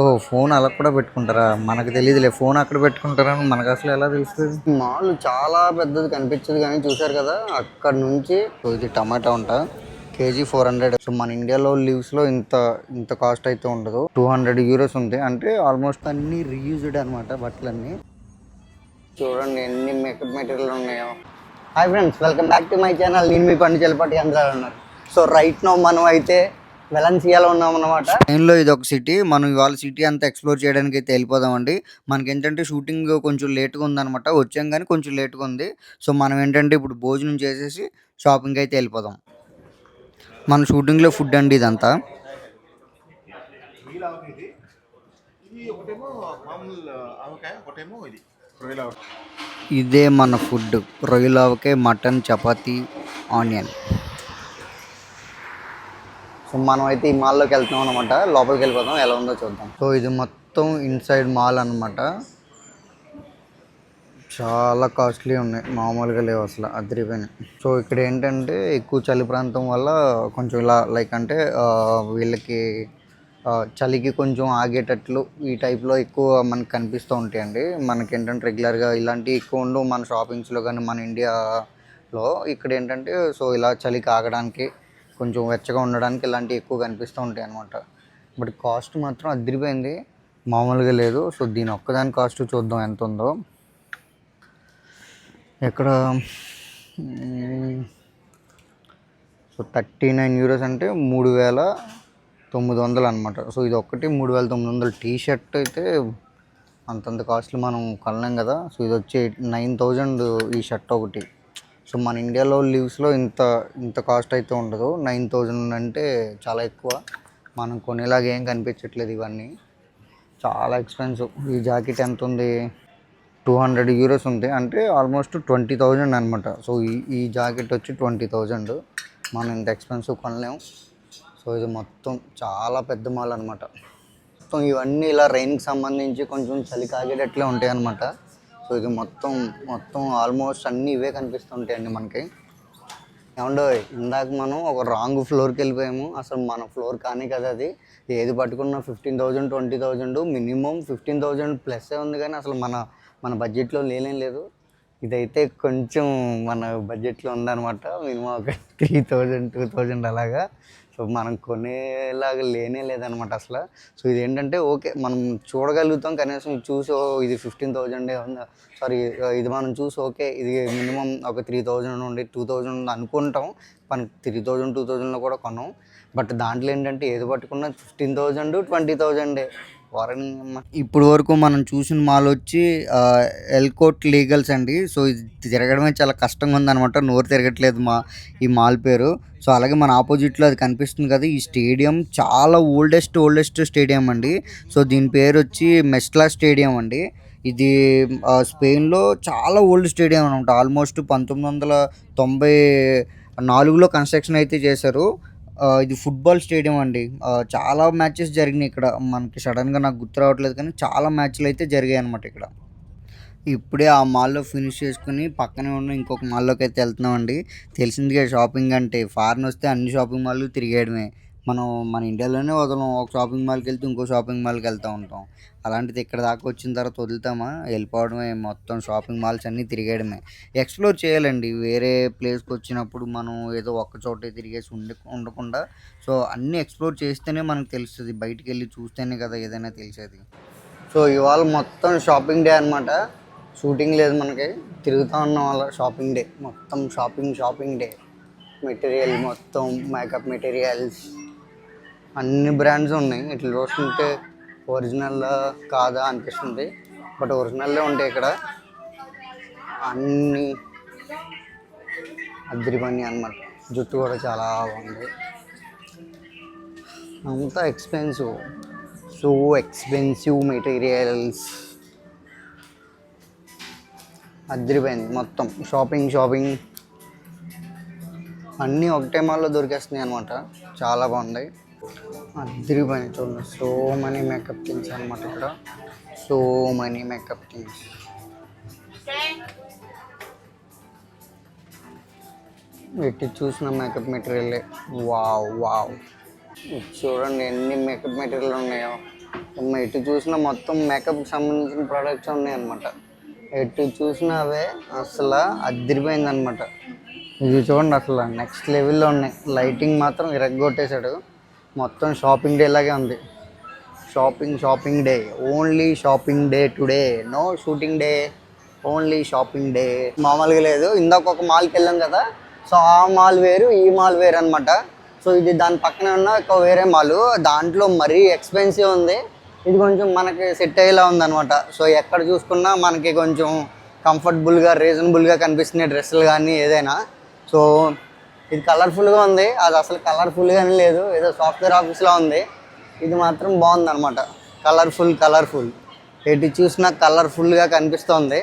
ఓ phone అలా కూడా పెట్టుకుంటారా? మనకు తెలియదులే. ఫోన్ అక్కడ పెట్టుకుంటారని మనకు అసలు ఎలా తెలుస్తుంది? మాల్ చాలా పెద్దది కనిపించదు కానీ చూసారు కదా అక్కడ నుంచి ఇది టమాటా ఉంటా కేజీ ఫోర్ హండ్రెడ్. సో మన ఇండియాలో లీవ్స్లో ఇంత ఇంత కాస్ట్ అయితే ఉండదు. టూ హండ్రెడ్ యూరోస్ ఉంది. అంటే ఆల్మోస్ట్ అన్ని రీయూజ్డ్ అనమాట బట్టలన్నీ. చూడండి ఎన్ని మేకప్ మెటీరియల్ ఉన్నాయో. Hi friends welcome back to my channel. నేను మీ పండు చెలపాటి అందరూ ఉన్నారు సో రైట్ నో మనం అయితే వెలన్సియాలో ఉన్నాం అనమాట స్పెయిన్లో ఇది ఒక సిటీ. మనం ఇవాళ సిటీ అంతా ఎక్స్ప్లోర్ చేయడానికి అయితే వెళ్ళిపోదామండి. మనకి ఏంటంటే షూటింగ్ కొంచెం లేట్గా ఉందనమాట వచ్చాం కానీ కొంచెం లేట్గా ఉంది. సో మనం ఏంటంటే ఇప్పుడు భోజనం చేసేసి షాపింగ్ అయితే వెళ్ళిపోదాం. మన షూటింగ్లో ఫుడ్ అండి ఇదంతా. ఇదే మన ఫుడ్. రొయ్యలవకే మటన్ చపాతీ ఆనియన్. సో మనం అయితే ఈ మాల్లోకి వెళ్తున్నాం అనమాట లోపలికి వెళ్ళిపోతాం ఎలా ఉందో చూద్దాం. సో ఇది మొత్తం ఇన్సైడ్ మాల్ అనమాట చాలా కాస్ట్లీ ఉన్నాయి. మామూలుగా లేవు అసలు. అదిరిపోయినాయి. సో ఇక్కడ ఏంటంటే ఎక్కువ చలి ప్రాంతం వల్ల కొంచెం ఇలా లైక్ అంటే వీళ్ళకి చలికి కొంచెం ఆగేటట్లు ఈ టైప్లో ఎక్కువ మనకు కనిపిస్తూ ఉంటాయండి. మనకి ఏంటంటే రెగ్యులర్గా ఇలాంటివి ఎక్కువ ఉండవు. మన షాపింగ్స్లో కానీ మన ఇండియాలో ఇక్కడ ఏంటంటే సో ఇలా చలికి ఆగడానికి కొంచెం వెచ్చగా ఉండడానికి ఇలాంటివి ఎక్కువ కనిపిస్తూ ఉంటాయి అనమాట బట్ కాస్ట్ మాత్రం అదిరిపోయింది. మామూలుగా లేదు. సో దీని ఒక్కదాని కాస్ట్ చూద్దాం ఎంత ఉందో ఇక్కడ సో థర్టీ నైన్ యూరోస్ అంటే మూడు వేల తొమ్మిది వందలు అనమాట సో ఇది ఒక్కటి మూడు వేల తొమ్మిది వందలు టీ షర్ట్ అయితే అంతంత కాస్ట్లు మనం కొనలేం కదా. సో ఇది వచ్చి నైన్ థౌజండ్ ఈ షర్ట్ ఒకటి. సో మన ఇండియాలో లీవ్స్లో ఇంత ఇంత కాస్ట్ అయితే ఉండదు. నైన్ థౌజండ్ అంటే చాలా ఎక్కువ. మనం కొనేలాగా ఏం కనిపించట్లేదు ఇవన్నీ. చాలా ఎక్స్పెన్సివ్. ఈ జాకెట్ ఎంత ఉంది టూ హండ్రెడ్ యూరోస్ ఉంది. అంటే ఆల్మోస్ట్ ట్వంటీ థౌజండ్ అనమాట సో ఈ ఈ జాకెట్ వచ్చి ట్వంటీ థౌజండ్. మనం ఇంత ఎక్స్పెన్సివ్ కొనలేము సో ఇది మొత్తం చాలా పెద్ద మాల్ అనమాట మొత్తం ఇవన్నీ ఇలా రైన్కి సంబంధించి కొంచెం చలి కాగేటట్లే ఉంటాయి అనమాట సో ఇది మొత్తం మొత్తం ఆల్మోస్ట్ అన్నీ ఇవే కనిపిస్తుంటాయండి మనకి. ఏమండో ఇందాక మనం ఒక రాంగ్ ఫ్లోర్కి వెళ్ళిపోయాము. అసలు మన ఫ్లోర్ కానీ కదా అది. ఏది పట్టుకున్నా fifteen thousand twenty thousand minimum fifteen thousand plus ఉంది కానీ అసలు మన మన బడ్జెట్లో లేనేం లేదు. ఇదైతే కొంచెం మన బడ్జెట్లో ఉందన్నమాట. మినిమం ఒక త్రీ థౌజండ్ టూ థౌజండ్ అలాగా. సో మనం కొనేలాగా లేనే లేదనమాట అసలు. సో ఇది ఏంటంటే ఓకే మనం చూడగలుగుతాం కనీసం చూసి ఇది ఫిఫ్టీన్ థౌజండే ఉందా? సారీ ఇది మనం చూసి ఓకే ఇది మినిమం ఒక త్రీ థౌజండ్ నుండి టూ థౌజండ్ అనుకుంటాం. మనం త్రీ థౌజండ్ టూ థౌజండ్లో కూడా కొన్నాం బట్ దాంట్లో ఏంటంటే ఏది పట్టుకున్నా ఫిఫ్టీన్ థౌజండ్ ట్వంటీ థౌజండే వారని ఇప్పుడు వరకు మనం చూసిన మాల్ వచ్చి ఎల్కోట్ లీగల్స్ అండి. సో ఇది తిరగడమే చాలా కష్టంగా ఉందన్నమాట. నోరు తిరగట్లేదు మా ఈ మాల్ పేరు. సో అలాగే మన ఆపోజిట్లో అది కనిపిస్తుంది కదా ఈ స్టేడియం. చాలా ఓల్డెస్ట్ ఓల్డెస్ట్ స్టేడియం అండి. సో దీని పేరు వచ్చి మెస్లా స్టేడియం అండి. ఇది స్పెయిన్లో చాలా ఓల్డ్ స్టేడియం అనమాట ఆల్మోస్ట్ పంతొమ్మిది వందల తొంభై నాలుగులో కన్స్ట్రక్షన్ అయితే చేశారు. ఇది ఫుట్బాల్ స్టేడియం అండి. చాలా మ్యాచెస్ జరిగినాయి ఇక్కడ. మనకి సడన్గా నాకు గుర్తు రావట్లేదు కానీ చాలా మ్యాచ్లు అయితే జరిగాయి అనమాట ఇక్కడ. ఇప్పుడే ఆ మాల్లో ఫినిష్ చేసుకుని పక్కనే ఉన్న ఇంకొక మాల్లోకి అయితే వెళ్తున్నామండి. తెలిసిందిగా షాపింగ్ అంటే ఫారెన్ వస్తే అన్ని షాపింగ్ మాల్లు తిరిగేయడమే. మనం మన ఇండియాలోనే వదలం. ఒక షాపింగ్ మాల్కి వెళ్తే ఇంకో షాపింగ్ మాల్కి వెళ్తూ ఉంటాం. అలాంటిది ఇక్కడ దాకా వచ్చిన తర్వాత వదులుతామా? వెళ్ళిపోవడమే. మొత్తం షాపింగ్ మాల్స్ అన్నీ తిరిగేయడమే. ఎక్స్ప్లోర్ చేయాలండి. వేరే ప్లేస్కి వచ్చినప్పుడు మనం ఏదో ఒక్క చోటే తిరిగేసి ఉండి ఉండకుండా. సో అన్నీ ఎక్స్ప్లోర్ చేస్తేనే మనకు తెలుస్తుంది. బయటికి వెళ్ళి చూస్తేనే కదా ఏదైనా తెలిసేది. సో ఇవాళ మొత్తం షాపింగ్ డే అనమాట షూటింగ్ లేదు మనకి. తిరుగుతూ ఉన్నాం వాళ్ళ షాపింగ్ డే మొత్తం షాపింగ్ షాపింగ్ డే మెటీరియల్ మొత్తం మేకప్ మెటీరియల్స్ అన్ని బ్రాండ్స్ ఉన్నాయి. ఇట్లా చూస్తుంటే ఒరిజినల్ కాదా అనిపిస్తుంది. బట్ ఒరిజినల్లే ఉంటాయి ఇక్కడ. అన్ని అద్దరిపని అనమాట జుట్టు కూడా చాలా బాగుంది. అంతా ఎక్స్పెన్సివ్ సో ఎక్స్పెన్సివ్ మెటీరియల్స్ అద్దరిపోయింది మొత్తం. షాపింగ్ షాపింగ్ అన్నీ ఒకటే మాల్లో దొరికేస్తున్నాయి అనమాట చాలా బాగున్నాయి అద్దరిపోయిన చూడండి. సో మనీ మేకప్ థింగ్స్ అనమాట ఇక్కడ. సో మనీ మేకప్ థింగ్స్ పెట్టి చూసిన మేకప్ మెటీరియల్ వావ్ వావ్ చూడండి ఎన్ని మేకప్ మెటీరియల్ ఉన్నాయో. ఎటు చూసినా మొత్తం మేకప్కి సంబంధించిన ప్రోడక్ట్స్ ఉన్నాయన్నమాట ఎటు చూసినా అవే అసలు అద్దరిపోయిందనమాట అనమాట ఇది చూడండి అసలు నెక్స్ట్ లెవెల్లో ఉన్నాయి. లైటింగ్ మాత్రం ఇరగ్గొట్టేశాడు మొత్తం షాపింగ్ డే లాగే ఉంది. Shopping shopping day. Only shopping day today. No shooting day. Only shopping day. మామూలుగా లేదు. ఇందాక ఒక మాల్కి వెళ్ళాం కదా. సో ఆ మాల్ వేరు ఈ మాల్ వేరు అనమాట సో ఇది దాని పక్కన ఉన్న ఒక వేరే మాల్. దాంట్లో మరీ ఎక్స్పెన్సివ్ ఉంది. ఇది కొంచెం మనకి సెట్ అయ్యేలా ఉందన్నమాట. సో ఎక్కడ చూసుకున్నా మనకి కొంచెం కంఫర్టబుల్గా రీజనబుల్గా కనిపిస్తున్నాయి డ్రెస్సులు కానీ ఏదైనా. సో ఇది కలర్ఫుల్గా ఉంది. అది అసలు కలర్ఫుల్గానే లేదు. ఏదో సాఫ్ట్వేర్ ఆఫీస్లో ఉంది. ఇది మాత్రం బాగుంది అనమాట కలర్ఫుల్ కలర్ఫుల్ ఎటు చూసినా కలర్ఫుల్గా కనిపిస్తుంది.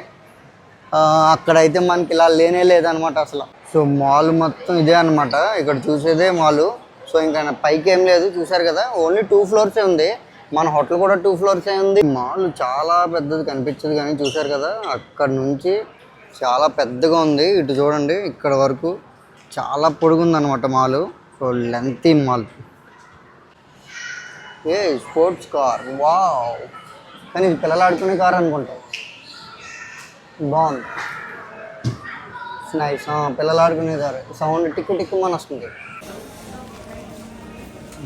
అక్కడైతే మనకి ఇలా లేనే లేదనమాట అసలు. సో మాల్ మొత్తం ఇదే అనమాట ఇక్కడ చూసేదే మాలు సో ఇంకా పైకి ఏం లేదు. చూసారు కదా? ఓన్లీ టూ ఫ్లోర్సే ఉంది. మన హోటల్ కూడా టూ ఫ్లోర్సే ఉంది. మాల్ చాలా పెద్దది కనిపించదు కానీ చూసారు కదా? అక్కడ నుంచి చాలా పెద్దగా ఉంది. ఇటు చూడండి ఇక్కడ వరకు. చాలా పొడుగుందనమాట mall. So lengthy mall. A sports car wow కానీ ఇది పిల్లలు ఆడుకునే కార్ అనుకుంటా. బాగుంది. నైస్ పిల్లలు ఆడుకునే కార్ సౌండ్ టిక్కు టిక్కు మన వస్తుంది.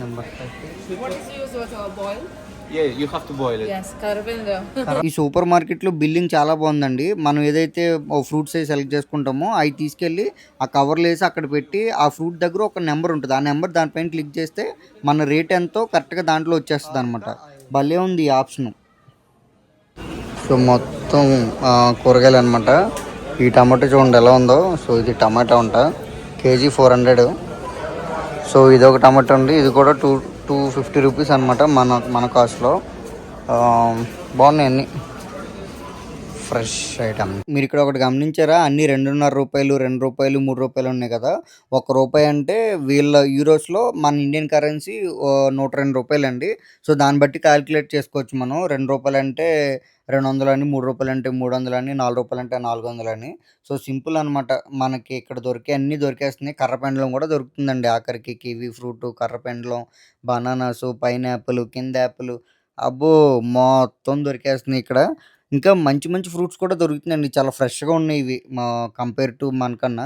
Number thirty is yours was a boil? Yeah, you have to boil it. Yes, Carvinda. ఈ సూపర్ మార్కెట్లో బిల్లింగ్ చాలా బాగుందండి. మనం ఏదైతే ఫ్రూట్స్ అవి సెలెక్ట్ చేసుకుంటామో అవి తీసుకెళ్ళి ఆ కవర్లు వేసి అక్కడ పెట్టి ఆ ఫ్రూట్ దగ్గర ఒక నెంబర్ ఉంటుంది. ఆ నెంబర్ దానిపైన క్లిక్ చేస్తే మన రేట్ ఎంతో కరెక్ట్గా దాంట్లో వచ్చేస్తుంది అనమాట భలే ఉంది ఈ ఆప్షను. సో మొత్తం కూరగాయలు అనమాట ఈ టమాటో చూడండి ఎలా ఉందో. సో ఇది టమాటా ఉంట కేజీ ఫోర్ హండ్రెడ్. సో ఇది ఒక టమాటో ఉంది ఇది కూడా టూ టూ ఫిఫ్టీ రూపీస్ అనమాట మన మన కాస్ట్లో బాగున్నాయి అన్నీ. Fresh item. మీరు ఇక్కడ ఒకటి గమనించారా? అన్ని రెండున్నర రూపాయలు రెండు రూపాయలు మూడు రూపాయలు ఉన్నాయి కదా? ఒక రూపాయి అంటే వీళ్ళ యూరోస్లో మన ఇండియన్ కరెన్సీ నూట రెండు రూపాయలు అండి సో దాన్ని బట్టి క్యాలిక్యులేట్ చేసుకోవచ్చు మనం. రెండు రూపాయలు అంటే రెండు వందలని మూడు రూపాయలు అంటే మూడు వందలని నాలుగు రూపాయలు అంటే నాలుగు వందలని. సో సింపుల్ అనమాట మనకి ఇక్కడ దొరికే అన్నీ దొరికేస్తున్నాయి. కర్ర పెండలం కూడా దొరుకుతుందండి ఆఖరికి. కివీ ఫ్రూట్ కర్ర పెండలం బనానాసు పైనాపిల్ కింద యాపిల్ అబ్బో! మొత్తం దొరికేస్తున్నాయి ఇక్కడ. ఇంకా మంచి మంచి ఫ్రూట్స్ కూడా దొరుకుతున్నాయండి. చాలా ఫ్రెష్గా ఉన్నాయి ఇవి. మా కంపేర్ టు మనకన్నా.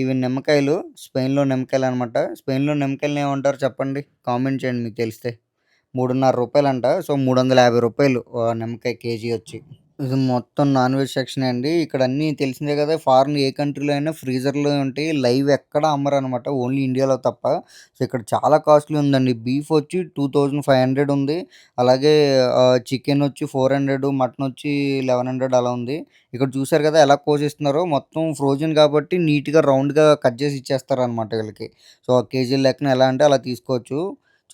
ఇవి నిమ్మకాయలు స్పెయిన్లో నిమ్మకాయలు అనమాట స్పెయిన్లో నిమ్మకాయలు ఏమంటారు చెప్పండి? కామెంట్ చేయండి మీకు తెలిస్తే. మూడున్నర రూపాయలు అంట సో మూడు వందల యాభై రూపాయలు నిమ్మకాయ కేజీ వచ్చి. ఇది మొత్తం నాన్ వెజ్ సెక్షన్ అండి. ఇక్కడ అన్నీ తెలిసిందే కదా ఫారిన్ ఏ కంట్రీలో అయినా ఫ్రీజర్లో ఉంటాయి లైవ్ ఎక్కడ అమ్మరు అనమాట ఓన్లీ ఇండియాలో తప్ప. సో ఇక్కడ చాలా కాస్ట్లీ ఉందండి. బీఫ్ వచ్చి టూ థౌజండ్ ఫైవ్ హండ్రెడ్ ఉంది. అలాగే చికెన్ వచ్చి ఫోర్ హండ్రెడ్ మటన్ వచ్చి లెవెన్ హండ్రెడ్ అలా ఉంది. ఇక్కడ చూసారు కదా ఎలా కోసిస్తున్నారో మొత్తం ఫ్రోజన్ కాబట్టి నీట్గా రౌండ్గా కట్ చేసి ఇచ్చేస్తారు అనమాట వీళ్ళకి. సో ఆ కేజీ లెక్కన ఎలా అంటే అలా తీసుకోవచ్చు.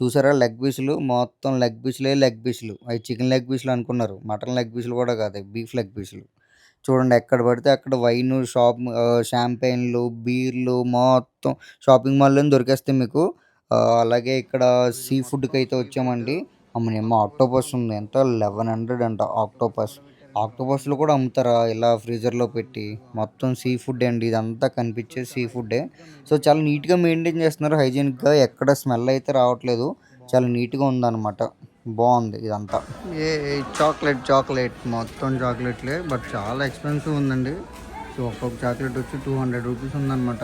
చూసారా? లెగ్ పీసులు మొత్తం లెగ్ పీసులే లెగ్ పీసులు. అవి చికెన్ లెగ్ పీసులు అనుకున్నారు. మటన్ లెగ్ పీసులు కూడా కాదు బీఫ్ లెగ్ పీసులు. చూడండి ఎక్కడ పడితే అక్కడ వైన్ షాప్ షాంపెయిన్లు బీర్లు మొత్తం షాపింగ్ మాల్లో దొరికేస్తాయి మీకు. అలాగే ఇక్కడ సీ ఫుడ్కి అయితే వచ్చామండి అమ్మనేమో ఆక్టోపస్ ఉంది. ఎంత? లెవెన్ హండ్రెడ్ అంట ఆక్టోపస్. ఆక్టోపస్లు కూడా అమ్ముతారా? ఇలా ఫ్రీజర్లో పెట్టి మొత్తం సీ ఫుడ్ అండి. ఇదంతా కనిపించే సీ ఫుడ్డే. సో చాలా నీట్గా మెయింటైన్ చేస్తున్నారు. హైజీనిక్గా ఎక్కడ స్మెల్ అయితే రావట్లేదు. చాలా నీట్గా ఉందన్నమాట. బాగుంది ఇదంతా. ఏ చాక్లెట్ చాక్లెట్. మొత్తం చాక్లెట్లే. బట్ చాలా ఎక్స్పెన్సివ్ ఉందండి. సో ఒక్కొక్క చాక్లెట్ వచ్చి టూ హండ్రెడ్ రూపీస్ ఉందన్నమాట.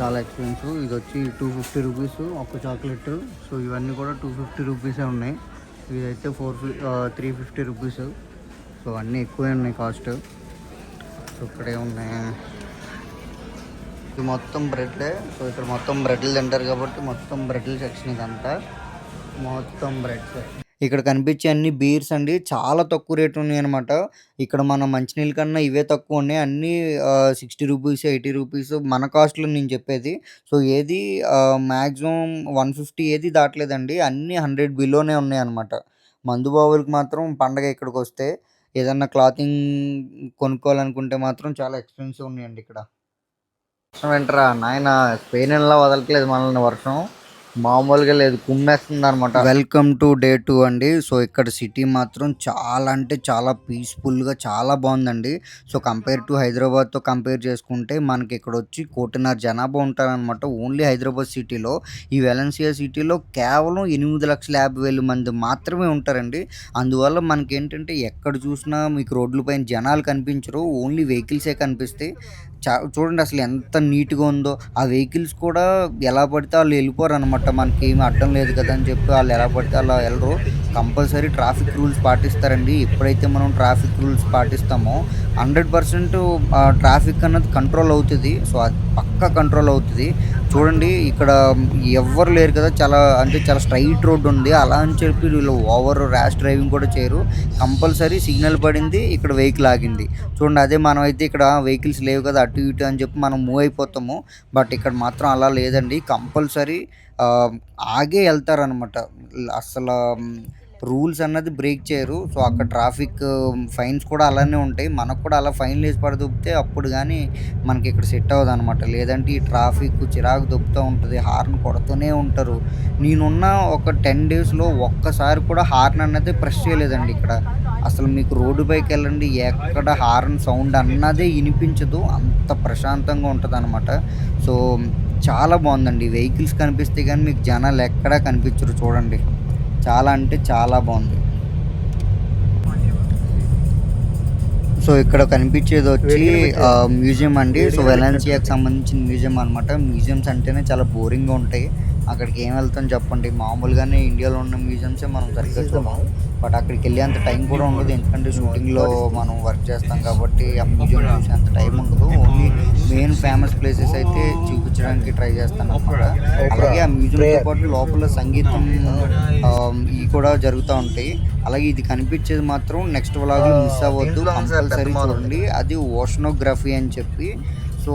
చాలా ఎక్స్పెన్సివ్. ఇది వచ్చి టూ ఫిఫ్టీ రూపీస్ ఒక్క చాక్లెట్. సో ఇవన్నీ కూడా టూ ఫిఫ్టీ రూపీసే ఉన్నాయి. ఇదైతే ఫోర్ ఫి త్రీ ఫిఫ్టీ రూపీస్. సో అన్నీ ఎక్కువే ఉన్నాయి కాస్ట్. సో ఇక్కడే ఉన్నాయి. ఇది మొత్తం బ్రెడ్లే సో ఇక్కడ మొత్తం బ్రెడ్లు తింటారు కాబట్టి మొత్తం బ్రెడ్ల సెక్షన్ ఇదంతా. మొత్తం బ్రెడ్స్. ఇక్కడ కనిపించే అన్ని బీర్స్ అండి. చాలా తక్కువ రేట్ ఉన్నాయి అనమాట ఇక్కడ మన మంచినీళ్ళ కన్నా ఇవే తక్కువ ఉన్నాయి. అన్నీ సిక్స్టీ రూపీస్ ఎయిటీ రూపీస్ మన కాస్ట్లో నేను చెప్పేది. సో ఏది మ్యాక్సిమం వన్ ఫిఫ్టీ ఏది దాటలేదండి. అన్నీ హండ్రెడ్ బిలోనే ఉన్నాయి అనమాట మందు మాత్రం పండగ ఇక్కడికి వస్తే ఏదన్నా క్లాతింగ్ కొనుక్కోవాలనుకుంటే మాత్రం చాలా ఎక్స్పెన్సివ్ ఉన్నాయండి ఇక్కడ. వర్షం ఏంట్రా? నాయన స్పెయిన్ ఎలా వదలట్లేదు మనల్ని వర్షం. మామూలుగా లేదు కుమ్మేస్తుంది అనమాట వెల్కమ్ టు డే టూ అండి. సో ఇక్కడ సిటీ మాత్రం చాలా అంటే చాలా పీస్ఫుల్గా చాలా బాగుందండి. సో కంపేర్ టు హైదరాబాద్తో కంపేర్ చేసుకుంటే మనకి ఇక్కడ వచ్చి కోటిన్నర జనాభా ఉంటారనమాట ఓన్లీ హైదరాబాద్ సిటీలో ఈ వెలన్సియా సిటీలో కేవలం ఎనిమిది లక్షల యాభై వేల మంది మాత్రమే ఉంటారండి. అందువల్ల మనకి ఏంటంటే ఎక్కడ చూసినా మీకు రోడ్లపైన జనాలు కనిపించరు ఓన్లీ వెహికల్సే కనిపిస్తాయి. చా చూడండి అసలు ఎంత నీట్గా ఉందో. ఆ వెహికల్స్ కూడా ఎలా పడితే వాళ్ళు వెళ్ళిపోరు అనమాట మనకి ఏమి అడ్డం లేదు కదా అని చెప్పి వాళ్ళు ఎలా పడితే అలా వెళ్ళరు. కంపల్సరీ ట్రాఫిక్ రూల్స్ పాటిస్తారండి. ఎప్పుడైతే మనం ట్రాఫిక్ రూల్స్ పాటిస్తామో హండ్రెడ్ పర్సెంట్ ట్రాఫిక్ అన్నది కంట్రోల్ అవుతుంది. సో అది పక్కా కంట్రోల్ అవుతుంది. చూడండి ఇక్కడ ఎవ్వరు లేరు కదా. చాలా అంటే చాలా స్ట్రైట్ రోడ్ ఉంది. అలా అని చెప్పి వీళ్ళు ఓవర్ ర్యాష్ డ్రైవింగ్ కూడా చేయరు. కంపల్సరీ సిగ్నల్ పడింది ఇక్కడ వెహికల్ ఆగింది. చూడండి అదే మనం అయితే ఇక్కడ వెహికల్స్ లేవు కదా అటు ఇటు అని చెప్పి మనం మూవ్ అయిపోతాము. బట్ ఇక్కడ మాత్రం అలా లేదండి. కంపల్సరీ ఆగే వెళ్తారనమాట అసలు రూల్స్ అన్నది బ్రేక్ చేయరు. సో అక్కడ ట్రాఫిక్ ఫైన్స్ కూడా అలానే ఉంటాయి. మనకు కూడా అలా ఫైన్లు వేసి పడదొబ్బితే అప్పుడు కానీ మనకి ఇక్కడ సెట్ అవ్వదు అనమాట లేదంటే ఈ ట్రాఫిక్ చిరాకు దొబ్బుతూ ఉంటుంది. హార్న్ కొడుతూనే ఉంటారు. నేనున్న ఒక టెన్ డేస్లో ఒక్కసారి కూడా హార్న్ అన్నది ప్రెస్ చేయలేదండి ఇక్కడ. అసలు మీకు రోడ్డు పైకి వెళ్ళండి ఎక్కడ హార్న్ సౌండ్ అన్నదే వినిపించదు. అంత ప్రశాంతంగా ఉంటుంది అనమాట సో చాలా బాగుందండి. వెహికల్స్ కనిపిస్తే కానీ మీకు జనాలు ఎక్కడా కనిపించరు చూడండి. చాలా అంటే చాలా బాగుంది. సో ఇక్కడ కనిపించేది వచ్చి మ్యూజియం అండి. సో వెలాన్సియాకి సంబంధించిన మ్యూజియం అనమాట మ్యూజియంస్ అంటేనే చాలా బోరింగ్గా ఉంటాయి. అక్కడికి ఏం వెళ్తాం చెప్పండి. మామూలుగానే ఇండియాలో ఉన్న మ్యూజియంసే మనం సరిగ్గా చూడం బట్ అక్కడికి వెళ్ళేంత టైం కూడా ఉండదు. ఎందుకంటే షూటింగ్లో మనం వర్క్ చేస్తాం కాబట్టి ఆ మ్యూజియం చూసేంత టైం ఉండదు. ఓన్లీ మెయిన్ ఫేమస్ ప్లేసెస్ అయితే చూపించడానికి ట్రై చేస్తాను అనమాట అలాగే ఆ మ్యూజియంతో పాటు లోపల సంగీతం ఇవి కూడా జరుగుతూ ఉంటాయి. అలాగే ఇది కనిపించేది మాత్రం నెక్స్ట్ వ్లాగ్లో మిస్ అవ్వద్దు. కంపల్సరీ చూడండి. అది ఓషనోగ్రఫీ అని చెప్పి. సో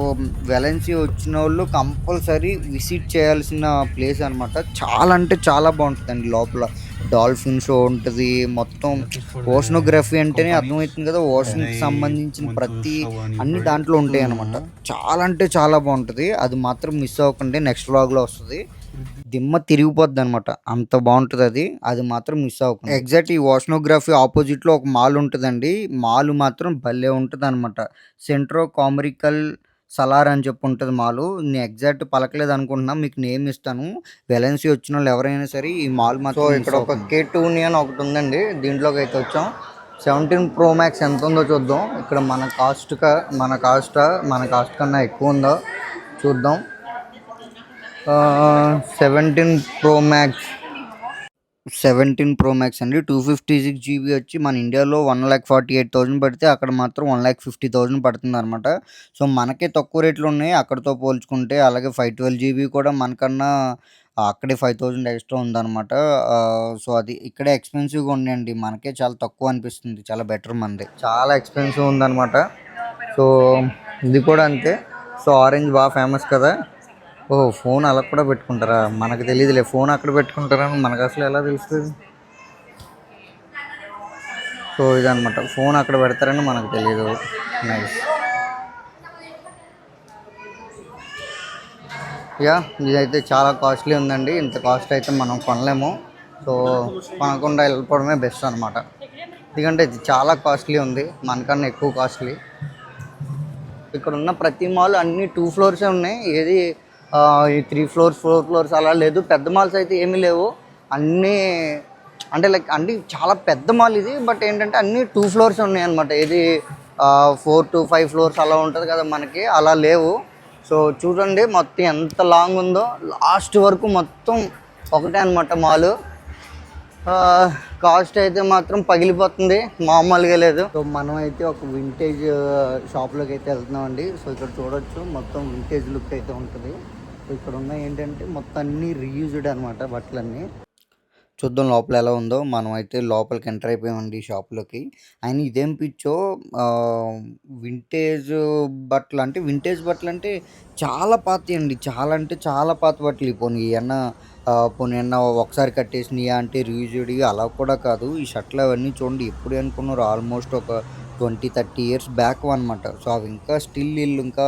వెలెన్సీ వచ్చిన వాళ్ళు కంపల్సరీ విజిట్ చేయాల్సిన ప్లేస్ అనమాట చాలా అంటే చాలా బాగుంటుందండి లోపల. డాల్ఫిన్ షో ఉంటుంది. మొత్తం ఓషనోగ్రఫీ అంటేనే అర్థమవుతుంది కదా ఓషన్కి సంబంధించిన ప్రతి అన్ని దాంట్లో ఉంటాయి అనమాట చాలా అంటే చాలా బాగుంటుంది. అది మాత్రం మిస్ అవ్వకండి నెక్స్ట్ వ్లాగ్లో వస్తుంది. దిమ్మ తిరిగిపోద్ది అనమాట అంత బాగుంటుంది అది. అది మాత్రం మిస్ అవ్వకుండా. ఎగ్జాక్ట్ ఈ ఓషనోగ్రఫీ ఆపోజిట్లో ఒక మాల్ ఉంటుందండి. మాల్ మాత్రం భలే ఉంటుంది అనమాట సెంట్రో కామరికల్ సలార్ అని చెప్పి ఉంటుంది మాలు. నేను ఎగ్జాక్ట్ పలకలేదు అనుకుంటున్నా. మీకు నేమ్ ఇస్తాను. వెలెన్సీ వచ్చిన వాళ్ళు ఎవరైనా సరే ఈ మాల్ మాత్రం ఇక్కడ ఒక కే టూ అని ఒకటి ఉందండి. దీంట్లోకి అయితే వచ్చాం. సెవెంటీన్ ప్రో మ్యాక్స్ ఎంత ఉందో చూద్దాం. ఇక్కడ మన కాస్ట్ మన కాస్ట్ మన కాస్ట్ కన్నా ఎక్కువ ఉందో? చూద్దాం. Seventeen pro max seventeen pro max అండి. టూ ఫిఫ్టీ సిక్స్ జీబీ వచ్చి మన ఇండియాలో one lakh forty eight thousand పడితే అక్కడ మాత్రం వన్ ల్యాక్ ఫిఫ్టీ థౌసండ్ పడుతుంది అనమాట సో మనకే తక్కువ రేట్లు ఉన్నాయి. అక్కడతో పోల్చుకుంటే అలాగే ఫైవ్ ట్వెల్వ్ జీబీ కూడా మనకన్నా అక్కడే ఫైవ్ థౌసండ్ ఎక్స్ట్రా ఉందన్నమాట. సో అది ఇక్కడే ఎక్స్పెన్సివ్గా ఉండండి. మనకే చాలా తక్కువ అనిపిస్తుంది. చాలా బెటర్ మనది. చాలా ఎక్స్పెన్సివ్ ఉందన్నమాట. సో ఇది కూడా అంతే. సో ఆరెంజ్ బాగా ఫేమస్ కదా. ఓ ఫోన్ అలా కూడా పెట్టుకుంటారా? మనకు తెలియదులే. ఫోన్ అక్కడ పెట్టుకుంటారని మనకు అసలు ఎలా తెలుస్తుంది? సో ఇదనమాట ఫోన్ అక్కడ పెడతారని మనకు తెలియదు. నైస్ యా ఇదైతే చాలా కాస్ట్లీ ఉందండి. ఇంత కాస్ట్ అయితే మనం కొనలేము. సో కొనకుండా వెళ్ళిపోవడమే బెస్ట్ అనమాట ఎందుకంటే ఇది చాలా కాస్ట్లీ ఉంది. మనకన్నా ఎక్కువ కాస్ట్లీ. ఇక్కడ ఉన్న ప్రతి మాల్ అన్ని టూ ఫ్లోర్సే ఉన్నాయి. ఏది ఈ త్రీ ఫ్లోర్స్ ఫోర్ ఫ్లోర్స్ అలా లేదు. పెద్ద మాల్స్ అయితే ఏమీ లేవు. అన్నీ అంటే లైక్ అన్ని చాలా పెద్ద మాల్ ఇది బట్ ఏంటంటే అన్ని టూ ఫ్లోర్స్ ఉన్నాయి అనమాట ఇది ఫోర్ టు ఫైవ్ ఫ్లోర్స్ అలా ఉంటుంది కదా మనకి అలా లేవు. సో చూడండి మొత్తం ఎంత లాంగ్ ఉందో. లాస్ట్ వరకు మొత్తం ఒకటే అనమాట మాల్ కాస్ట్ అయితే మాత్రం పగిలిపోతుంది. మామూలుగా లేదు. సో మనం అయితే ఒక వింటేజ్ షాప్లోకి అయితే వెళ్తున్నామండి. సో ఇక్కడ చూడొచ్చు. మొత్తం వింటేజ్ లుక్ అయితే ఉంటుంది. ఇక్కడ ఉన్న ఏంటంటే మొత్తం అన్నీ రీయూజ్డ్ అనమాట బట్టలన్నీ. చూద్దాం లోపల ఎలా ఉందో. మనం అయితే లోపలికి ఎంటర్ అయిపోయామండి షాప్లోకి ఆయన ఇదేం పిచ్చో వింటేజ్ బట్టలు. అంటే వింటేజ్ బట్టలు అంటే చాలా పాత అండి. చాలా అంటే చాలా పాత బట్టలు. పోనీ అన్న పోనీ ఏమన్నా ఒకసారి కట్టేసినాయా అంటే రీయూజ్డ్ అలా కూడా కాదు. ఈ షర్ట్లు అవన్నీ చూడండి. ఎప్పుడు అనుకున్నారు? ఆల్మోస్ట్ ఒక ట్వంటీ థర్టీ ఇయర్స్ బ్యాక్ అనమాట సో అవి ఇంకా స్టిల్ వీళ్ళు ఇంకా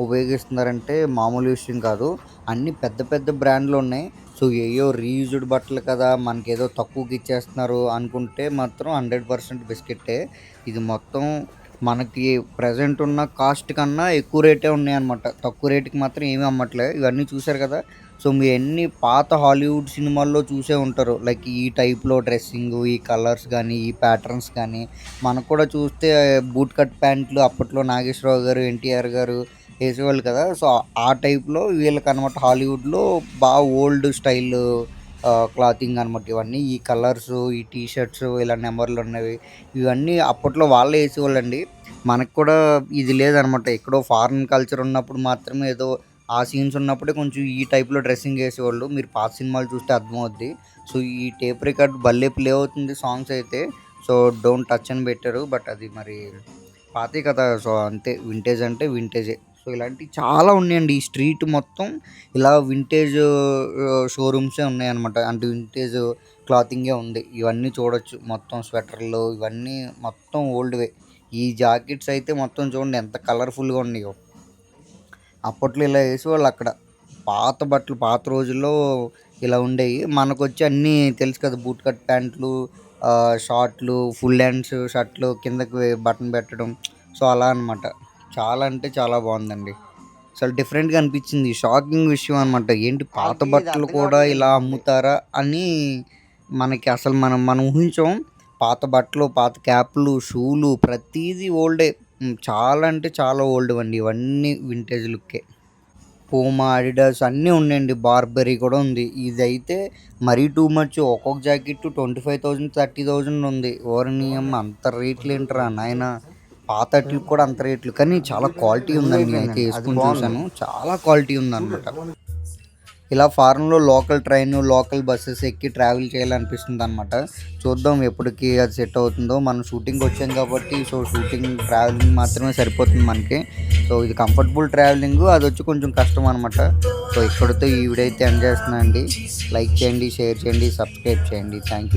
ఉపయోగిస్తున్నారంటే మామూలు విషయం కాదు. అన్ని పెద్ద పెద్ద బ్రాండ్లు ఉన్నాయి. సో ఏయో రీయూజ్డ్ బట్టలు కదా మనకి ఏదో తక్కువకి ఇచ్చేస్తున్నారు అనుకుంటే మాత్రం హండ్రెడ్ పర్సెంట్ బిస్కెట్టే. ఇది మొత్తం మనకి ప్రజెంట్ ఉన్న కాస్ట్ కన్నా ఎక్కువ రేటే ఉన్నాయన్నమాట. తక్కువ రేటుకి మాత్రం ఏమీ అమ్మట్లే. ఇవన్నీ చూశారు కదా. సో మీ ఎన్ని పాత హాలీవుడ్ సినిమాల్లో చూసే ఉంటారు లైక్ ఈ టైప్లో డ్రెస్సింగ్ ఈ కలర్స్ కానీ ఈ ప్యాటర్న్స్ కానీ మనకు కూడా చూస్తే బూట్ కట్ ప్యాంట్లు అప్పట్లో నాగేశ్వరరావు గారు ఎన్టీఆర్ గారు వేసేవాళ్ళు కదా. సో ఆ టైప్లో వీళ్ళకి అనమాట హాలీవుడ్లో బాగా ఓల్డ్ స్టైల్ క్లాతింగ్ అనమాట ఇవన్నీ. ఈ కలర్స్ ఈ టీ షర్ట్స్ ఇలా నెంబర్లు ఉన్నవి. ఇవన్నీ అప్పట్లో వాళ్ళే వేసేవాళ్ళండి. మనకు కూడా ఇది లేదనమాట ఎక్కడో ఫారిన్ కల్చర్ ఉన్నప్పుడు మాత్రమే ఏదో ఆ సీన్స్ ఉన్నప్పుడే కొంచెం ఈ టైప్లో డ్రెస్సింగ్ వేసేవాళ్ళు. మీరు పాత సినిమాలు చూస్తే అర్థమవుద్ది. సో ఈ టేప్ రికార్డ్ భలే ప్లే అవుతుంది సాంగ్స్ అయితే. సో డోంట్ టచ్ అని పెట్టారు. బట్ అది మరి పాతే కదా. సో అంతే. వింటేజ్ అంటే వింటేజే. సో ఇలాంటివి చాలా ఉన్నాయండి. ఈ స్ట్రీట్ మొత్తం ఇలా వింటేజ్ షోరూమ్సే ఉన్నాయన్నమాట. అంటే వింటేజ్ క్లాతింగే ఉంది. ఇవన్నీ చూడొచ్చు. మొత్తం స్వెటర్లు ఇవన్నీ మొత్తం ఓల్డ్వే ఈ జాకెట్స్ అయితే మొత్తం చూడండి ఎంత కలర్ఫుల్గా ఉన్నాయో. అప్పట్లో ఇలా వేసేవాళ్ళు అక్కడ. పాత బట్టలు పాత రోజుల్లో ఇలా ఉండేవి. మనకు వచ్చి అన్నీ తెలుసు కదా బూట్ కట్ ప్యాంట్లు షార్ట్లు ఫుల్ హ్యాండ్స్ షర్ట్లు కిందకి బటన్ పెట్టడం. సో అలా అన్నమాట. చాలా అంటే చాలా బాగుందండి. అసలు డిఫరెంట్గా అనిపించింది. షాకింగ్ విషయం అనమాట ఏంటి పాత బట్టలు కూడా ఇలా అమ్ముతారా అని మనకి అసలు మనం మనం ఊహించాం. పాత బట్టలు పాత క్యాప్లు షూలు ప్రతిదీ ఓల్డే. చాలా అంటే చాలా ఓల్డ్ అండి ఇవన్నీ వింటేజ్ లుక్కే. పూమా అడిడాస్ అన్నీ ఉన్నాయండి. బార్బెరీ కూడా ఉంది. ఇదైతే మరీ టూ మచ్ ఒక్కొక్క jacket twenty five thousand thirty thousand ఉంది. ఓరని అమ్మ అంత రేట్లు ఏంటరా నాయన? పాత వాటికి కూడా అంత రేట్లు కానీ చాలా క్వాలిటీ ఉందండి. నేనైతే వేసుకుని చూసాను చాలా క్వాలిటీ ఉందన్నమాట. ఇలా ఫారెన్లో లోకల్ ట్రైన్ లోకల్ బస్సెస్ ఎక్కి ట్రావెల్ చేయాలనిపిస్తుంది అనమాట చూద్దాం ఎప్పటికి అది సెట్ అవుతుందో. మనం షూటింగ్ వచ్చాం కాబట్టి సో షూటింగ్ ట్రావెలింగ్ మాత్రమే సరిపోతుంది మనకి. సో ఇది కంఫర్టబుల్ ట్రావెలింగ్ అది వచ్చి కొంచెం కష్టం అనమాట సో ఇక్కడితో ఈ వీడియో అయితే ఎండ్ చేస్తున్నాను అండి లైక్ చేయండి షేర్ చేయండి సబ్స్క్రైబ్ చేయండి. Thank you